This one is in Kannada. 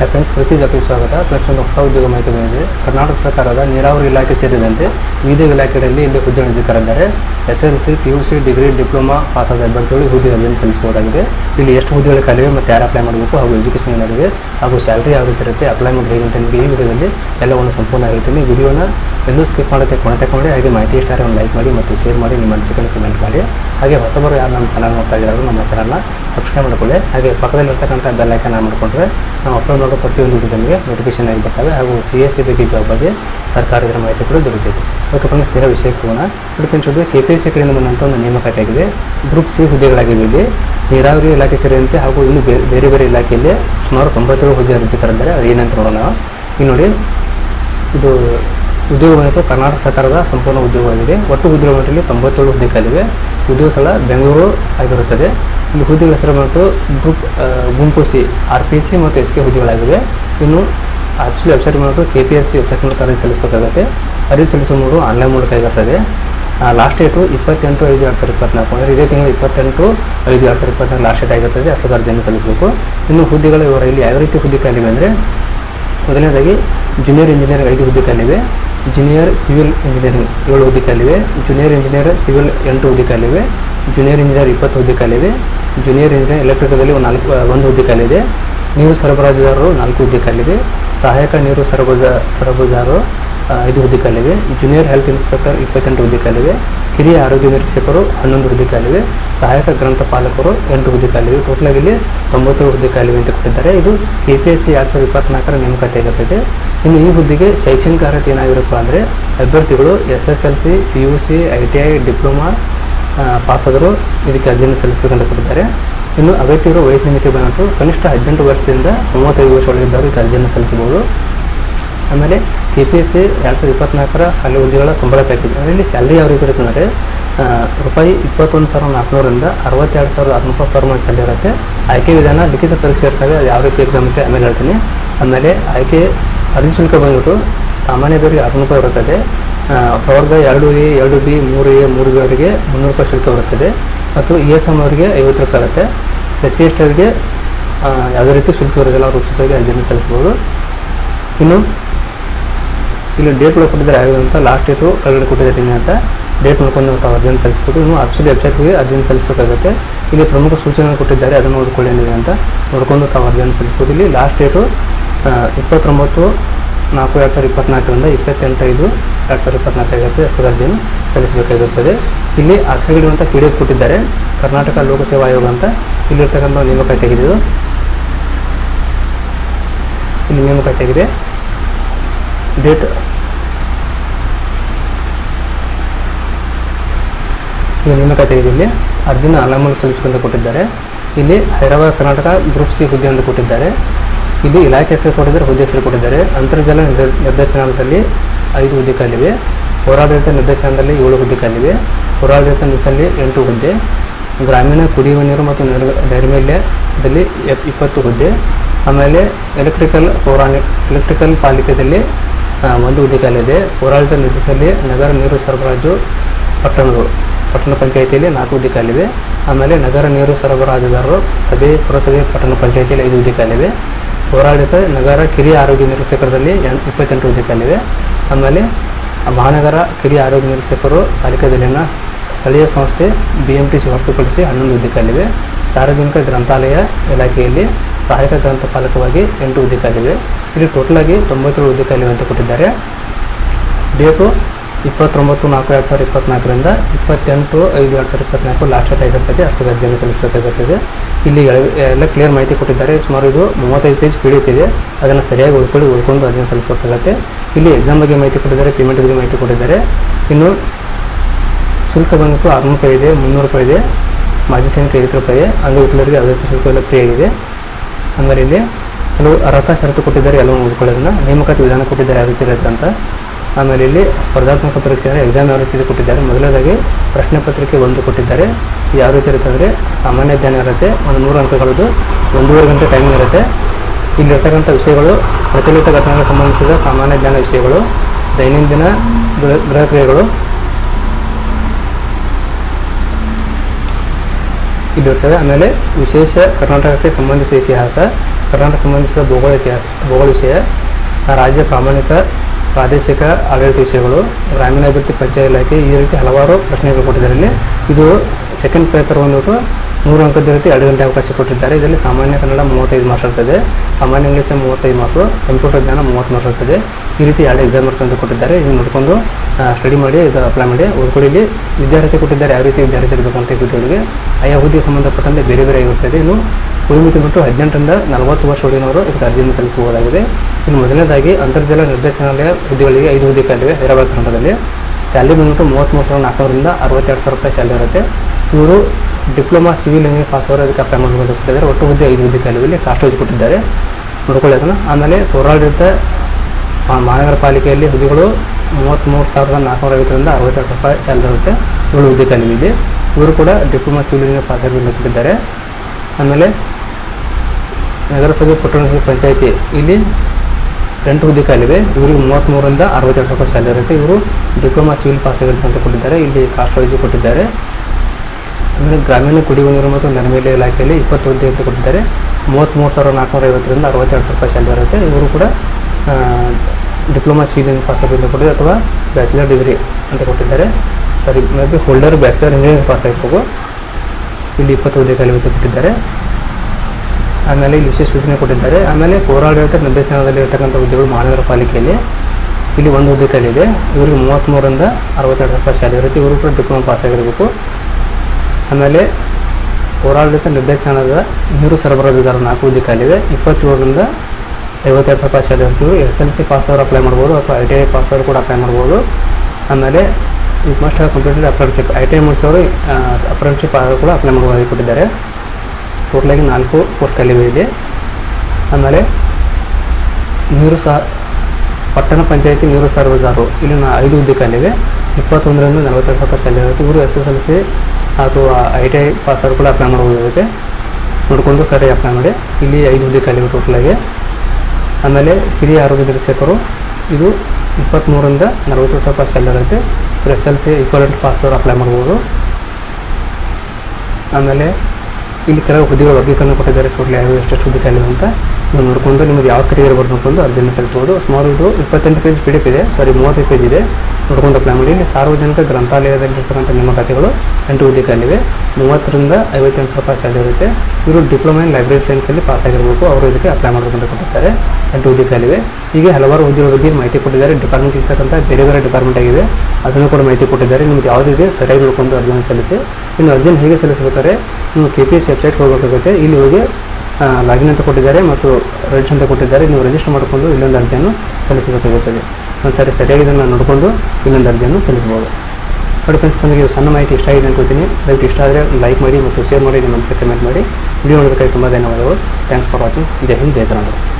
ಹೈ ಫ್ರೆಂಡ್ಸ್ ಪ್ರತಿ ಜಾತಿಗೆ ಸ್ವಾಗತ. ಫ್ರೆಂಡ್ಸ್ ಹೊಸ ಉದ್ಯೋಗ ಮಾಹಿತಿ ಬಂದಿದೆ. ಕರ್ನಾಟಕ ಸರ್ಕಾರದ ನೀರಾವರಿ ಇಲಾಖೆ ಸೇರಿದಂತೆ ವಿವಿಧ ಇಲಾಖೆಗಳಲ್ಲಿ ಇಲ್ಲಿ ಹುದ್ದೆ ನಿಯೋಜಕರಿದ್ದಾರೆ S L C, P U C, degree, diploma ಪಾಸಾದ ಅಭ್ಯರ್ಥಿಗಳು ಹುದ್ದೆ ಅರ್ಜಿಯನ್ನು ಸಲ್ಲಿಸಬಹುದಾಗಿದೆ. ಇಲ್ಲಿ ಎಷ್ಟು ಹುದ್ದೆಗಳು ಖಾಲಿವೆ ಮತ್ತು ಯಾರು ಅಪ್ಲೈ ಮಾಡಬೇಕು ಹಾಗೂ ಎಜುಕೇಷನ್ ಏನಾಗಿದೆ ಹಾಗೂ ಸ್ಯಾಲ್ರಿ ಯಾವ ರೀತಿ ಇರುತ್ತೆ ಅಪ್ಲೈ ಮಾಡಿ ಹೇಗೆ ಅಂತ ನಿಮಗೆ ಈ ವಿಡಿಯೋದಲ್ಲಿ ಎಲ್ಲವನ್ನು ಸಂಪೂರ್ಣ ಹೇಳ್ತೀನಿ. ವಿಡಿಯೋನ ಎಲ್ಲೂ ಸ್ಕಿಪ್ ಮಾಡೋಕ್ಕೆ ಕೊನೆ ತಗೊಂಡು. ಹಾಗೆ ಮಾಹಿತಿ ಇಷ್ಟ ಒಂದು ಲೈಕ್ ಮಾಡಿ ಮತ್ತು ಶೇರ್ ಮಾಡಿ ನಿಮ್ಮ ಅನಿಸಿಕೆಯನ್ನು ಕಮೆಂಟ್ ಮಾಡಿ. ಹಾಗೆ ಹೊಸಬರು ಯಾರು ನಮ್ಮ ಚಾನಲ್ ನೋಡ್ತಾ ಇದ್ದಾರೆ ನಮ್ಮ ಚಾನಲ್ನ ಸಬ್ಸ್ಕ್ರೈಬ್ ಮಾಡ್ಕೊಳ್ಳಿ. ಹಾಗೆ ಪಕ್ಕದಲ್ಲಿರ್ತಕ್ಕಂಥ ಬೆಲ್ ಬೆಲ್ಲೈಕನ್ ಆನ್ ಮಾಡಿಕೊಂಡ್ರೆ ನಾವು ಅಪ್ಲೋಡ್ ಮಾಡೋ ಪ್ರತಿಯೊಂದು ವಿಡಿಯೋ ನಿಮಗೆ ನೋಟಿಫಿಕೇಶನ್ ಆಗಿ ಬರ್ತವೆ ಹಾಗೂ ಸಿ ಎಸ್ ಸಿ ಬಗ್ಗೆ ಜಾಬ್ ಬಗ್ಗೆ ಇದರ ಮಾಹಿತಿ ಕೂಡ ದೊರೆತೈತೆ ಓಕೆ ಫ್ರೆಂಡ್ಸ್ ಸ್ಥಿರ ವಿಷಯಕ್ಕೆ ಹೋಗೋಣ ಹುಡುಕಿಂಚೋದು ಕೆ ಪಿ ಎಸ್ ಸಿ ಕಡೆಯಿಂದ ಬಂದಂಥ ಒಂದು ನೇಮಕಾತಿ ಆಗಿದೆ ಗ್ರೂಪ್ ಸಿ ಹುದ್ದೆಗಳಾಗಿವೆ ಇಲ್ಲಿ. ನೀರಾವರಿ ಇಲಾಖೆ ಸೇರಿದಂತೆ ಹಾಗೂ ಇನ್ನು ಬೇರೆ ಬೇರೆ ಇಲಾಖೆಯಲ್ಲಿ ಸುಮಾರು ತೊಂಬತ್ತೇಳು ಹುದ್ದೆ ಅರ್ಜಿಕರಿದ್ದಾರೆ ಅದು ಏನಂತ ನೋಡೋಣ. ಇಲ್ಲಿ ನೋಡಿ, ಇದು ಉದ್ಯೋಗ ಮೇಳಕ್ಕೆ ಕರ್ನಾಟಕ ಸರ್ಕಾರದ ಸಂಪೂರ್ಣ ಉದ್ಯೋಗವಾಗಿದೆ ಒಟ್ಟು ಉದ್ಯೋಗ ಮಟ್ಟದಲ್ಲಿ ತೊಂಬತ್ತೇಳು ಹುದ್ದೆ ಉದ್ಯೋಗ ಸ್ಥಳ ಬೆಂಗಳೂರು ಆಗಿರುತ್ತದೆ. ಇಲ್ಲಿ ಹುದ್ದೆಗಳ ಹೆಸರು ಮತ್ತು ಗ್ರೂಪ್ ಗುಂಪು ಸಿ ಆರ್ ಪಿ ಸಿ ಮತ್ತು ಎಸ್ ಕೆ ಹುದ್ದೆಗಳಾಗಿವೆ. ಇನ್ನು ಆಕ್ಚುಲಿ ವೆಬ್ಸೈಟ್ ಮೂಲಕ K P S C website ಮೂಲಕ ಅರ್ಜಿ ಸಲ್ಲಿಸಬೇಕಾಗುತ್ತೆ. ಅರ್ಜಿ ಸಲ್ಲಿಸುವ ಮೂರು ಆನ್ಲೈನ್ ಮೂಲಕ ಆಗಿರ್ತದೆ. ಲಾಸ್ಟ್ ಡೇಟು ಇಪ್ಪತ್ತೆಂಟು ಐದು ಎರಡು ಸಾವಿರದ ಇಪ್ಪತ್ನಾಲ್ಕು ಅಂದರೆ ಇದೇ ತಿಂಗಳು ಇಪ್ಪತ್ತೆಂಟು ಐದು ಎರಡು ಸಾವಿರದ ಇಪ್ಪತ್ನಾಲ್ಕು ಲಾಸ್ಟ್ ಡೇಟ್ ಆಗಿರ್ತದೆ. ಅಷ್ಟೊಂದು ಅರ್ಜಿಯನ್ನು ಸಲ್ಲಿಸಬೇಕು. ಇನ್ನು ಹುದ್ದೆಗಳ ವಿವರ ಇಲ್ಲಿ ಯಾವ ರೀತಿ ಹುದ್ದೆ ಖಾಲಿವೆ ಅಂದರೆ, ಮೊದಲನೇದಾಗಿ, ಜೂನಿಯರ್ ಇಂಜಿನಿಯರ್ ಐದು ಹುದ್ದೆ ಜೂನಿಯರ್ ಸಿವಿಲ್ ಇಂಜಿನಿಯರಿಂಗ್ ಏಳು ಹುದ್ದೆ ಜೂನಿಯರ್ ಇಂಜಿನಿಯರ್ ಸಿವಿಲ್ ಎಂಟು ಹುದ್ದೆ ಜೂನಿಯರ್ ಇಂಜಿನಿಯರ್ ಇಪ್ಪತ್ತು ಹುದ್ದೆ ಜೂನಿಯರ್ ಇಂಜಿನಿಯರ್ ಒಂದು ನಾಲ್ಕು ಒಂದು ಹುದ್ದೆ ನೀರು ಸರಬರಾಜುದಾರರು ನಾಲ್ಕು ಹುದ್ದೆ ಸಹಾಯಕ ನೀರು ಸರಬರಾಜ ಸರಬರಾಜುದಾರರು ಐದು ಹುದ್ದೆ ಖಾಲಿವೆ ಜೂನಿಯರ್ ಹೆಲ್ತ್ ಇನ್ಸ್ಪೆಕ್ಟರ್ ಇಪ್ಪತ್ತೆಂಟು ಹುದ್ದೆ ಖಾಲಿವೆ ಕಿರಿಯ ಆರೋಗ್ಯ ನಿರೀಕ್ಷಕರು ಹನ್ನೊಂದು ಹುದ್ದೆ ಖಾಲಿವೆ ಸಹಾಯಕ ಗ್ರಂಥಪಾಲಕರು ಎಂಟು ಹುದ್ದೆ ಖಾಲಿವೆ ಟೋಟಲ್ ಆಗಿ ಇಲ್ಲಿ ತೊಂಬತ್ತೇಳು ಹುದ್ದೆ ಖಾಲಿವೆ ಅಂತ ಕೊಟ್ಟಿದ್ದಾರೆ. ಇದು ಕೆ ಪಿ ಎಸ್ ಸಿ ಎರಡು ಸಾವಿರದ ಇಪ್ಪತ್ನಾಲ್ಕರ ನೇಮಕಾತಿ ಆಗುತ್ತದೆ ಇನ್ನು ಈ ಹುದ್ದೆಗೆ ಶೈಕ್ಷಣಿಕ ಅರ್ಹತೆ ಏನಾಗಿರಪ್ಪ ಅಂದರೆ ಅಭ್ಯರ್ಥಿಗಳು S S L C P U C I T I diploma ಪಾಸಾದರು. ಇದಕ್ಕೆ ಅರ್ಜಿಯನ್ನು ಸಲ್ಲಿಸಬೇಕಂತ ಕೊಟ್ಟಿದ್ದಾರೆ. ಇನ್ನು ಅಗತ್ಯವಿರುವ ವಯಸ್ಸಿನ ಮಿತಿ ಬಂದಂತೂ ಕನಿಷ್ಠ ಹದಿನೆಂಟು ವರ್ಷದಿಂದ ಮೂವತ್ತೈದು ವರ್ಷ ಒಳಗಿದ್ದವರು ಇದಕ್ಕೆ ಅರ್ಜಿಯನ್ನು ಸಲ್ಲಿಸಬಹುದು. ಆಮೇಲೆ ಕೆ ಪಿ ಎಸ್ ಸಿ ಎರಡು ಸಾವಿರದ ಇಪ್ಪತ್ನಾಲ್ಕರ ಅಲ್ಲಿ ಹುದ್ದೆಗಳ ಸಂಬಳ ಪ್ಯಾಕೇಜ್. ಅದರಲ್ಲಿ ಸ್ಯಾಲ್ರಿ ಯಾವ ರೀತಿ ಇರುತ್ತೆ ಅಂದರೆ ರೂಪಾಯಿ ಇಪ್ಪತ್ತೊಂದು ಸಾವಿರದ ನಾಲ್ಕುನೂರಿಂದ ಅರವತ್ತೆರಡು ಸಾವಿರದ ಆರುನೂರು ಪರ್ ಮಂತ್ ಸ್ಯಾಲ್ರಿ ಇರುತ್ತೆ. ಆಯ್ಕೆ ವಿಧಾನ ಲಿಖಿತ ಪರೀಕ್ಷೆ ಇರ್ತವೆ ಅದು ಯಾವ ರೀತಿ ಎಕ್ಸಾಮ್ ಇರುತ್ತೆ ಆಮೇಲೆ ಹೇಳ್ತೀನಿ. ಆಮೇಲೆ ಆಯ್ಕೆ ಅರ್ಜಿ ಶುಲ್ಕ ಬಂದ್ಬಿಟ್ಟು ಸಾಮಾನ್ಯದವರಿಗೆ ಆರುನೂರು ರೂಪಾಯಿ ಇರುತ್ತದೆ ಆ, ಪ್ರವರ್ಗ ಎರಡು ಎ ಎರಡು ಬಿ ಮೂರು ಎ ಮೂರು ಬಿ ಅವರಿಗೆ ಮುನ್ನೂರು ರೂಪಾಯಿ ಶುಲ್ಕ ಬರುತ್ತದೆ. ಮತ್ತು ಇ ಎಸ್ ಎಂ ಅವರಿಗೆ ಐವತ್ತು ರೂಪಾಯಿ ಇರುತ್ತೆ. ಎಸ್ ಸಿ ಎಸ್ ಟಿ ಅವರಿಗೆ ಯಾವುದೇ ರೀತಿ ಶುಲ್ಕ ಇರೋದಿಲ್ಲ ಅವರು ಉಚಿತವಾಗಿ ಅರ್ಜಿಯನ್ನು ಸಲ್ಲಿಸ್ಬೋದು ಇನ್ನು ಇಲ್ಲಿ ಡೇಟ್ಗಳು ಕೊಟ್ಟಿದ್ದಾರೆ ಆಗಿದೆ ಅಂತ ಲಾಸ್ಟ್ ಡೇಟು ಕೆಳಗಡೆ ಕೊಟ್ಟಿದ್ದಾರೆ ಅಂತ ಡೇಟ್ ನೋಡ್ಕೊಂಡು ತಾವು ಅರ್ಜಿಯನ್ನು ಸಲ್ಲಿಸ್ಬೋದು ಇನ್ನು ವೆಬ್ಸೈಟ್ ಹೋಗಿ ಅರ್ಜಿಯನ್ನು ಸಲ್ಲಿಸಬೇಕಾಗುತ್ತೆ. ಇಲ್ಲಿ ಪ್ರಮುಖ ಸೂಚನೆ ಕೊಟ್ಟಿದ್ದಾರೆ, ಅದನ್ನು ನೋಡ್ಕೊಳ್ಳಿ ಏನಿದೆ ಅಂತ. ನೋಡ್ಕೊಂಡು ತಾವು ಅರ್ಜಿಯನ್ನು ಸಲ್ಲಿಸ್ಬೋದು ಇಲ್ಲಿ ಲಾಸ್ಟ್ ಡೇಟು ಇಪ್ಪತ್ತೊಂಬತ್ತು ನಾಲ್ಕು ಎರಡು ಸಾವಿರದ ಇಪ್ಪತ್ನಾಲ್ಕರಿಂದ ಇಪ್ಪತ್ತೆಂಟು ಐದು ಎರಡು ಸಾವಿರದ ಇಪ್ಪತ್ನಾಲ್ಕು ಆಗಿರುತ್ತೆ ಅಷ್ಟು ಅರ್ಜಿಯನ್ನು ಸಲ್ಲಿಸಬೇಕಾಗಿರುತ್ತದೆ. ಇಲ್ಲಿ ಅಕ್ಷರಗಳಿರುವಂಥ ಪಿ ಡಿ ಎಫ್ ಕೊಟ್ಟಿದ್ದಾರೆ. ಕರ್ನಾಟಕ ಲೋಕಸೇವಾ ಆಯೋಗ ಅಂತ ಇಲ್ಲಿರ್ತಕ್ಕಂಥ ನೇಮಕಾತಿ ಆಗಿದೆ ಇಲ್ಲಿ ನೇಮಕಾತಿ ಆಗಿದೆ. ನೇಮಕಾತಿ ಇದೆ ಇಲ್ಲಿ. ಅರ್ಜಿನ ಆನ್ಲೈನ್ ಸಲ್ಲಿಸಿಕೊಂಡು ಕೊಟ್ಟಿದ್ದಾರೆ. ಇಲ್ಲಿ ಹೈದರಾಬಾದ್, ಕರ್ನಾಟಕ ಗ್ರೂಪ್ ಸಿ ಹುದ್ದೆ ಅಂತ ಕೊಟ್ಟಿದ್ದಾರೆ. ಇಲ್ಲಿ ಇಲಾಖೆ ಹೆಸರು ಕೊಟ್ಟಿದ್ದಾರೆ, ಹುದ್ದೆ ಹೆಸರು ಕೊಟ್ಟಿದ್ದಾರೆ. ಅಂತರ್ಜಲ ನಿರ್ದ- ನಿರ್ದೇಶನಾಲಯದಲ್ಲಿ ಐದು ಹುದ್ದೆ ಕಾಲಿವೆ. ಹೋರಾಡಳಿತ ನಿರ್ದೇಶನದಲ್ಲಿ ಏಳು ಹುದ್ದೆ ಕಾಲಿವೆ. ಹೋರಾಡಳಿತ ಮಿಸಲ್ಲಿ ಎಂಟು ಹುದ್ದೆ. ಗ್ರಾಮೀಣ ಕುಡಿಯುವ ನೀರು ಮತ್ತು ನೈರ್ಮಲ್ಯದಲ್ಲಿ ಇಪ್ಪತ್ತು ಹುದ್ದೆ. ಆಮೇಲೆ ಎಲೆಕ್ಟ್ರಿಕಲ್ ಪೌರಾಣಿಕ್ ಎಲೆಕ್ಟ್ರಿಕಲ್ ಪಾಲಿಕೆಯಲ್ಲಿ ಹುದ್ದೆ ಖಾಲಿದೆ ಹೋರಾಡಳಿತ ನಿರ್ದೇಶನದಲ್ಲಿ ನಗರ ನೀರು ಸರಬರಾಜು ಪಟ್ಟಣಗಳು, ಪಟ್ಟಣ ಪಂಚಾಯಿತಿಯಲ್ಲಿ ನಾಲ್ಕು ಖಾಲಿವೆ ಆಮೇಲೆ ನಗರ ನೀರು ಸರಬರಾಜುದಾರರು ಸಭೆ, ಪುರಸಭೆ, ಪಟ್ಟಣ ಪಂಚಾಯಿತಿಯಲ್ಲಿ ಐದು ಖಾಲಿವೆ ಹೋರಾಡಳಿತ ನಗರ ಕಿರಿಯ ಆರೋಗ್ಯ ನಿರ್ದೇಶಕರದಲ್ಲಿ ಎಂಟು ಇಪ್ಪತ್ತೆಂಟು ಹುದ್ದೆ ಆಮೇಲೆ ಮಹಾನಗರ ಕಿರಿಯ ಆರೋಗ್ಯ ನಿರ್ದೇಶಕರು ಪಾಲಿಕೆದಲ್ಲಿನ ಸ್ಥಳೀಯ ಸಂಸ್ಥೆ ಬಿ ಎಂ ಟಿ ಸಿ ಹೊರತುಪಡಿಸಿ ಹನ್ನೊಂದು ಹುದ್ದೆ ಸಾರ್ವಜನಿಕ ಗ್ರಂಥಾಲಯ ಇಲಾಖೆಯಲ್ಲಿ ಸಹಾಯಕ ಗ್ರಂಥಪಾಲಕವಾಗಿ ಎಂಟು ಹುದ್ದೆ ಖಾಲಿವೆ ಇಲ್ಲಿ ಟೋಟಲಾಗಿ ತೊಂಬತ್ತೇಳು ಹುದ್ದೆ ಖಾಲಿವೆ ಅಂತ ಕೊಟ್ಟಿದ್ದಾರೆ. ಡೇಟು ಇಪ್ಪತ್ತೊಂಬತ್ತು ನಾಲ್ಕು ಎರಡು ಸಾವಿರದ ಇಪ್ಪತ್ನಾಲ್ಕರಿಂದ ಇಪ್ಪತ್ತೆಂಟು ಐದು ಎರಡು ಸಾವಿರದ ಇಪ್ಪತ್ನಾಲ್ಕು ಲಾಸ್ಟ್ ಡೇಟ್ ಆಗಿರ್ತದೆ. ಅಷ್ಟು ಅರ್ಜಿಯನ್ನು ಸಲ್ಲಿಸಬೇಕಾಗುತ್ತದೆ. ಇಲ್ಲಿ ಎಲ್ಲ ಕ್ಲಿಯರ್ ಮಾಹಿತಿ ಕೊಟ್ಟಿದ್ದಾರೆ. ಸುಮಾರು ಇದು ಮೂವತ್ತೈದು ಪೇಜ್ ಪಿ ಡಿ ಎಫ್ ಇದೆ. ಅದನ್ನು ಸರಿಯಾಗಿ ಓದ್ಕೊಳ್ಳಿ ಓದ್ಕೊಂಡು ಅರ್ಜಿಯನ್ನು ಸಲ್ಲಿಸಬೇಕಾಗುತ್ತೆ. ಇಲ್ಲಿ ಎಕ್ಸಾಮ್ ಬಗ್ಗೆ ಮಾಹಿತಿ ಕೊಟ್ಟಿದ್ದಾರೆ ಪೇಮೆಂಟ್ ಬಗ್ಗೆ ಮಾಹಿತಿ ಕೊಟ್ಟಿದ್ದಾರೆ. ಇನ್ನು ಶುಲ್ಕ ಬಂದ್ಬಿಟ್ಟು ಆರುನೂರು ರೂಪಾಯಿ ಇದೆ, ಮುನ್ನೂರು ರೂಪಾಯಿ ಇದೆ, ಮಾಜಿ ಸೈನಿಕ ಐವತ್ತು ರೂಪಾಯಿ ಅಂಗವಿಕಲರಿಗೆ ಅಗತ್ಯ ಶುಲ್ಕ ಎಲ್ಲ ಫ್ರೀ ಆಗಿದೆ. ಆಮೇಲೆ ಇಲ್ಲಿ ಕೆಲವು ಅರ್ಹತಾ ಷರತ್ತು ಕೊಟ್ಟಿದ್ದಾರೆ, ಎಲ್ಲವೂ ಓದ್ಕೊಳ್ಳೋದನ್ನ ನೇಮಕಾತಿ ವಿಧಾನ ಕೊಟ್ಟಿದ್ದಾರೆ ಯಾವ ರೀತಿ ಇರುತ್ತೆ ಅಂತ. ಆಮೇಲೆ ಇಲ್ಲಿ ಸ್ಪರ್ಧಾತ್ಮಕ ಪರೀಕ್ಷೆ ಅಂದರೆ ಎಕ್ಸಾಮ್ ಯಾವ ರೀತಿ ಕೊಟ್ಟಿದ್ದಾರೆ? ಮೊದಲನೇದಾಗಿ ಪ್ರಶ್ನೆ ಪತ್ರಿಕೆ ಒಂದು ಕೊಟ್ಟಿದ್ದಾರೆ. ಯಾವ ರೀತಿ ಇರುತ್ತೆ ಅಂದರೆ, ಸಾಮಾನ್ಯ ಜ್ಞಾನ ಇರುತ್ತೆ, ಒಂದು ನೂರು ಅಂಕಗಳದ್ದು, ಒಂದೂವರೆ ಗಂಟೆ ಟೈಮಿಂಗ್ ಇರುತ್ತೆ. ಇಲ್ಲಿರ್ತಕ್ಕಂಥ ವಿಷಯಗಳು, ಪ್ರಚಲಿತ ಘಟನೆಗಳಿಗೆ ಸಂಬಂಧಿಸಿದ ಸಾಮಾನ್ಯ ಜ್ಞಾನ ವಿಷಯಗಳು, ದೈನಂದಿನ ಗೃಹ ಕ್ರಿಯೆಗಳು ಇಲ್ಲಿರ್ತವೆ ಆಮೇಲೆ ವಿಶೇಷ ಕರ್ನಾಟಕಕ್ಕೆ ಸಂಬಂಧಿಸಿದ ಇತಿಹಾಸ, ಕರ್ನಾಟಕ ಸಂಬಂಧಿಸಿದ ಭೂಗೋಳ ಇತಿಹಾಸ, ಭೂಗೋಳ ವಿಷಯ, ರಾಜ್ಯ ಪ್ರಾಮಾಣಿಕ, ಪ್ರಾದೇಶಿಕ ಆಡಳಿತ ವಿಷಯಗಳು, ಗ್ರಾಮೀಣಾಭಿವೃದ್ಧಿ ಪಂಚಾಯತ್ ಇಲಾಖೆ ಈ ರೀತಿ ಹಲವಾರು ಪ್ರಶ್ನೆಗಳು ಕೊಟ್ಟಿದ್ದಾರೆ. ಇದು ಸೆಕೆಂಡ್ ಪೇಪರ್ ಬಂದ್ಬಿಟ್ಟು ಮೂರು ಅಂಕದ ರೀತಿ ಎರಡು ಗಂಟೆ ಅವಕಾಶ ಕೊಟ್ಟಿದ್ದಾರೆ. ಇದರಲ್ಲಿ ಸಾಮಾನ್ಯ ಕನ್ನಡ ಮೂವತ್ತೈದು ಮಾರ್ಕ್ಸ್ ಇರ್ತದೆ ಸಾಮಾನ್ಯ ಇಂಗ್ಲೀಷ್ ಮೂವತ್ತೈದು ಮಾರ್ಕ್ಸ್ ಕಂಪ್ಯೂಟರ್ ಜ್ಞಾನ ಮೂವತ್ತು ಮಾರ್ಕ್ಸ್ ಆಗ್ತದೆ. ಈ ರೀತಿ ಎರಡು ಎಕ್ಸಾಮ್ ಅಂತ ಕೊಟ್ಟಿದ್ದಾರೆ. ಇದನ್ನು ನೋಡಿಕೊಂಡು ಸ್ಟಡಿ ಮಾಡಿ, ಇದು ಅಪ್ಲೈ ಮಾಡಿ. ಉಳ್ಕೊಳ್ಳಿ ವಿದ್ಯಾರ್ಥಿ ಕೊಟ್ಟಿದ್ದಾರೆ. ಯಾವ ರೀತಿ ವಿದ್ಯಾರ್ಥಿ ಅಂತ ಹುದ್ದೆಗಳಿಗೆ ಆಯಾ ಹುದ್ದೆಗೆ ಸಂಬಂಧಪಟ್ಟಂತೆ ಬೇರೆ ಬೇರೆ ಆಗಿರುತ್ತದೆ ಇನ್ನು ಕುರಿಮಿತಿ ಬಿಟ್ಟು ಹದಿನೆಂಟರಿಂದ ನಲವತ್ತು ವರ್ಷ ಒಳಗಿನವರು ಇದಕ್ಕೆ ಅರ್ಜಿಯನ್ನು ಸಲ್ಲಿಸಬಹುದಾಗಿದೆ. ಇನ್ನು ಮೊದಲನೇದಾಗಿ ಅಂತರ್ಜಲ ನಿರ್ದೇಶನಾಲಯ ಹುದ್ದೆಗಳಿಗೆ ಐದು ಹುದ್ದೆ ಕಾಲಿವೆ ಹೈದರಾಬಾದ್ ಕರ್ನಾಟಕದಲ್ಲಿ ಸ್ಯಾಲರಿ ಬಂದ್ಬಿಟ್ಟು ಮೂವತ್ತ್ಮೂರು ಸಾವಿರದ ನಾಲ್ಕುನೂರಿಂದ ಅರವತ್ತೆರಡು ಸಾವಿರ ರೂಪಾಯಿ ಸ್ಯಾಲರಿ ಇರುತ್ತೆ. ಇವರು ಡಿಪ್ಲೊಮಾ ಸಿವಿಲ್ ಇಂಜಿನಿಯರ್ ಪಾಸ್ ಅವರು ಅದಕ್ಕೆ ಅಪ್ಲೈ ಮಾಡ್ಬೋದು ಕೊಟ್ಟಿದ್ದಾರೆ. ಒಟ್ಟು ಹುದ್ದೆ ಐದು ಹುದ್ದೆ ಖಾಲಿವೆ ಇಲ್ಲಿ ಕಾಸ್ಟೇಜ್ ಕೊಟ್ಟಿದ್ದಾರೆ. ನೋಡ್ಕೊಳ್ಳಿ ಅದನ್ನು ಆಮೇಲೆ ಪೌರಾಡಳಿತ ಮಹಾನಗರ ಪಾಲಿಕೆಯಲ್ಲಿ ಹುದ್ದೆಗಳು ಮೂವತ್ತ್ಮೂರು ಸಾವಿರದ ನಾಲ್ಕುನೂರ ಐವತ್ತರಿಂದ ಅರವತ್ತೆರಡು ರೂಪಾಯಿ ಸ್ಯಾಲರಿ ಇರುತ್ತೆ. ಏಳು ಹುದ್ದೆ ಖಾಲಿ ಇದೆ. ಇವರು ಕೂಡ ಡಿಪ್ಲೊಮಾ ಸಿವಿಲ್ ಇಂಜಿನಿಯರ್ ಪಾಸ್ ಆಗಿದ್ದು ಕೊಟ್ಟಿದ್ದಾರೆ. ಆಮೇಲೆ ನಗರಸಭೆ ಪಟ್ಟಣ ಪಂಚಾಯಿತಿ ಇಲ್ಲಿ ಎಂಟು ಹುದ್ದೆ ಕಾಲಿವೆ. ಇವರಿಗೆ ಮೂವತ್ತ್ಮೂರರಿಂದ ಅರವತ್ತೆರಡು ರೂಪಾಯಿ ಸ್ಯಾಲರಿ ಇರುತ್ತೆ. ಇವರು ಡಿಪ್ಲೊಮಾ ಸಿವಿಲ್ ಪಾಸ್ ಅಂತ ಕೊಟ್ಟಿದ್ದಾರೆ. ಇಲ್ಲಿ ಕಾಸ್ಟ್ ವೈಸು ಕೊಟ್ಟಿದ್ದಾರೆ. ಆಮೇಲೆ ಗ್ರಾಮೀಣ ಕುಡಿಯುವ ನೀರು ಮತ್ತು ನೈರ್ಮಲ್ಯ ಇಲಾಖೆಯಲ್ಲಿ ಇಪ್ಪತ್ತೊಂದು ಅಂತ ಕೊಟ್ಟಿದ್ದಾರೆ. ಮೂವತ್ತ್ಮೂರು ಸಾವಿರದ ನಾಲ್ಕುನೂರ ಐವತ್ತರಿಂದ ಅರವತ್ತೆರಡು ಸಾವಿರ ರೂಪಾಯಿ ಸ್ಯಾಲರಿ ಇರುತ್ತೆ. ಇವರು ಕೂಡ ಡಿಪ್ಲೊಮಾ ಸಿವಿಲ್ ಪಾಸ್ ಆಗಿದ್ದು ಕೊಟ್ಟಿದ್ದಾರೆ ಅಥವಾ ಬ್ಯಾಚುಲರ್ ಡಿಗ್ರಿ ಅಂತ ಕೊಟ್ಟಿದ್ದಾರೆ. Sorry May B holder bachelor engineering pass ಆಗಿರ್ಬೇಕು ಇಲ್ಲಿ ಇಪ್ಪತ್ತೊಂದು ಅಂತ ಕೊಟ್ಟಿದ್ದಾರೆ. ಆಮೇಲೆ ಇಲ್ಲಿ ವಿಶೇಷ ಸೂಚನೆ ಕೊಟ್ಟಿದ್ದಾರೆ. ಆಮೇಲೆ ಪೌರಾಡಳಿತ ನಿರ್ದೇಶನದಲ್ಲಿ ಇರತಕ್ಕಂಥ ಹುದ್ದೆಗಳು ಮಹಾನಗರ ಪಾಲಿಕೆಯಲ್ಲಿ. ಇಲ್ಲಿ ಒಂದು ಹುದ್ದೆ ಖಾಲಿ ಇದೆ. ಇವರಿಗೆ ಮೂವತ್ತ್ಮೂರರಿಂದ ಅರವತ್ತೆರಡು ರೂಪಾಯಿ ಶಾಲೆ ಇರುತ್ತೆ. ಇವರು ಕೂಡ ಡಿಪ್ಲೊಮಾ ಪಾಸ್ ಆಗಿರಬೇಕು. ಆಮೇಲೆ ಪೌರಾಡಳಿತ ನಿರ್ದೇಶನದ ನೀರು ಸರಬರಾಜುದಾರ ನಾಲ್ಕು ಹುದ್ದೆ ಖಾಲಿದೆ ಇಪ್ಪತ್ತೇಳರಿಂದ ಐವತ್ತೆರಡು ಸಾವಿರ ಶಾಲೆ ಅಂತೀವಿ. ಎಸ್ ಎಲ್ ಸಿ ಪಾಸ್ ಅವರು ಅಪ್ಲೈ ಮಾಡ್ಬೋದು ಅಥವಾ ಐ ಟಿ ಐ ಪಾಸ್ ಅವರು ಕೂಡ ಅಪ್ಲೈ ಮಾಡ್ಬೋದು. ಆಮೇಲೆ must have completed apprenticeship I T I ಮುಗಿಸೋರು apprenticeship ಕೂಡ ಅಪ್ಲೈ ಮಾಡ್ಬೋದು ಕೊಟ್ಟಿದ್ದಾರೆ ಟೋಟಲಾಗಿ ನಾಲ್ಕು ಪೋಸ್ಟ್ ಖಾಲಿವೆ ಇದೆ ಆಮೇಲೆ ನೀರು ಸಹ ಪಟ್ಟಣ ಪಂಚಾಯತಿ ನೀರು ಸರಬರಾಜು, ಇಲ್ಲಿ ಐದು ಹುದ್ದೆ ಖಾಲಿವೆ ಇಪ್ಪತ್ತೊಂದರಿಂದ ನಲವತ್ತೆರಡು ಸಾವಿರ ಸ್ಯಾಲರಿ ಇರುತ್ತೆ ಇವರು ಎಸ್ ಎಸ್ ಎಲ್ ಸಿ ಅಥವಾ ಐ ಟಿ ಐ ಪಾಸ್ ಕೂಡ ಅಪ್ಲೈ ಮಾಡ್ಬೋದು ಅದಕ್ಕೆ ನೋಡಿಕೊಂಡು ಕರೆ ಅಪ್ಲೈ ಮಾಡಿ. ಇಲ್ಲಿ ಐದು ಹುದ್ದೆ ಖಾಲಿ ಟೋಟಲಾಗಿ ಆಮೇಲೆ ಹಿರಿಯ ಆರೋಗ್ಯ ನಿರೀಕ್ಷಕರು ಇದು ಇಪ್ಪತ್ತ್ಮೂರರಿಂದ ನಲವತ್ತೆರಡು ಸಾವಿರ ಸ್ಯಾಲರಿ ಇರುತ್ತೆ ಇವರು S L C equivalent pass ಅವರು ಅಪ್ಲೈ ಮಾಡ್ಬೋದು. ಆಮೇಲೆ ಇಲ್ಲಿ ಕೆಲವು ಹುದ್ದೆಗಳ ವರ್ಗೀಕರಣ ಕೊಟ್ಟಿದ್ದಾರೆ. ಟೋಟಲಿ ಯಾವ ಎಷ್ಟೆಷ್ಟು ಹುದ್ದೆ ಖಾಲಿ ಅಂತ. ನೀವು ನೋಡಿಕೊಂಡು ನಿಮಗೆ ಯಾವ ಕ್ರಿಯರ್ ಬರ್ದು ನೋಡಿಕೊಂಡು ಅರ್ಜಿಯನ್ನು ಸಲ್ಲಿಸ್ಬೋದು ಸುಮಾರು ಇದು ಇಪ್ಪತ್ತೆಂಟು ಪೇಜ್ ಪಿ ಡಿ ಎಫ್ ಇದೆ. ಸಾರಿ ಮೂವತ್ತೈದು ಪೇಜ್ ಇದೆ. ನೋಡ್ಕೊಂಡು ಅಪ್ಲೈ ಮಾಡಿ. ಸಾರ್ವಜನಿಕ ಗ್ರಂಥಾಲಯದಲ್ಲಿರ್ತಕ್ಕಂಥ ನೇಮಕಾತಿಗಳು ಎಂಟು ಹುದ್ದೆ ಖಾಲಿವೆ ಮೂವತ್ತರಿಂದ ಐವತ್ತೆಂಟು ರೂಪಾಯಿ ಸ್ಯಾಲರಿ ಇರುತ್ತೆ. ಇವರು ಡಿಪ್ಲೊಮಾ ಇನ್ ಲೈಬ್ರರಿ ಸೈನ್ಸಲ್ಲಿ ಪಾಸ್ ಆಗಿರಬೇಕು. ಅವರು ಇದಕ್ಕೆ ಅಪ್ಲೈ ಮಾಡಬೇಕು ಅಂತ ಕೊಟ್ಟಿರ್ತಾರೆ. ಎಂಟು ಹುದ್ದೆ ಖಾಲಿವೆ ಹೀಗೆ ಹಲವಾರು ಹುದ್ದೆಗಳ ಬಗ್ಗೆ ಮಾಹಿತಿ ಕೊಟ್ಟಿದ್ದಾರೆ. ಡಿಪಾರ್ಟ್ಮೆಂಟ್ ಇರ್ತಕ್ಕಂಥ ಬೇರೆ ಬೇರೆ ಡಿಪಾರ್ಟ್ಮೆಂಟ್ ಆಗಿದೆ. ಅದನ್ನು ಕೂಡ ಮಾಹಿತಿ ಕೊಟ್ಟಿದ್ದಾರೆ. ನಿಮ್ಗೆ ಯಾವುದಿದೆ ಸರಿಯಾಗಿ ನೋಡ್ಕೊಂಡು ಅರ್ಜಿಯನ್ನು ಸಲ್ಲಿಸಿ. ಇನ್ನು ಅರ್ಜಿಯನ್ನು ಹೇಗೆ ಸಲ್ಲಿಸಬೇಕಾದ್ರೆ ನೀವು ಕೆ ಪಿ ಎಸ್ ವೆಬ್ಸೈಟ್ ಹೋಗಬೇಕಾಗುತ್ತೆ. ಇಲ್ಲಿ ಹೋಗಿ ಲಾಗಿನ್ ಅಂತ ಕೊಟ್ಟಿದ್ದಾರೆ ಮತ್ತು ರಿಜಿಸ್ಟರ್ ಅಂತ ಕೊಟ್ಟಿದ್ದಾರೆ. ನೀವು ರಿಜಿಸ್ಟರ್ ಮಾಡಿಕೊಂಡು ಇನ್ನೊಂದು ಅರ್ಜಿಯನ್ನು ಸಲ್ಲಿಸಬೇಕಾಗುತ್ತದೆ. ಒಂದು ಸಾರಿ ಸರಿಯಾಗಿ ಇದನ್ನು ನೋಡಿಕೊಂಡು ಇನ್ನೊಂದು ಅರ್ಜಿಯನ್ನು ಸಲ್ಲಿಸಬಹುದು. ನೋಡಿ ಫ್ರೆಂಡ್ಸ್ ನಮಗೆ ಸಣ್ಣ ಮಾಹಿತಿ ಇಷ್ಟ ಆಗಿದೆ ಅನ್ಕೋತೀನಿ. ದಯವಿಟ್ಟು ಇಷ್ಟ ಆದರೆ ಲೈಕ್ ಮಾಡಿ ಮತ್ತು ಶೇರ್ ಮಾಡಿ, ನಿಮ್ಮ ಮನಸ್ಸಿಗೆ ಕಮೆಂಟ್ ಮಾಡಿ. ವಿಡಿಯೋ ನೋಡೋದಕ್ಕಾಗಿ ತುಂಬ ಧನ್ಯವಾದಗಳು. Thanks for watching Jai Hind, Jai Karnataka.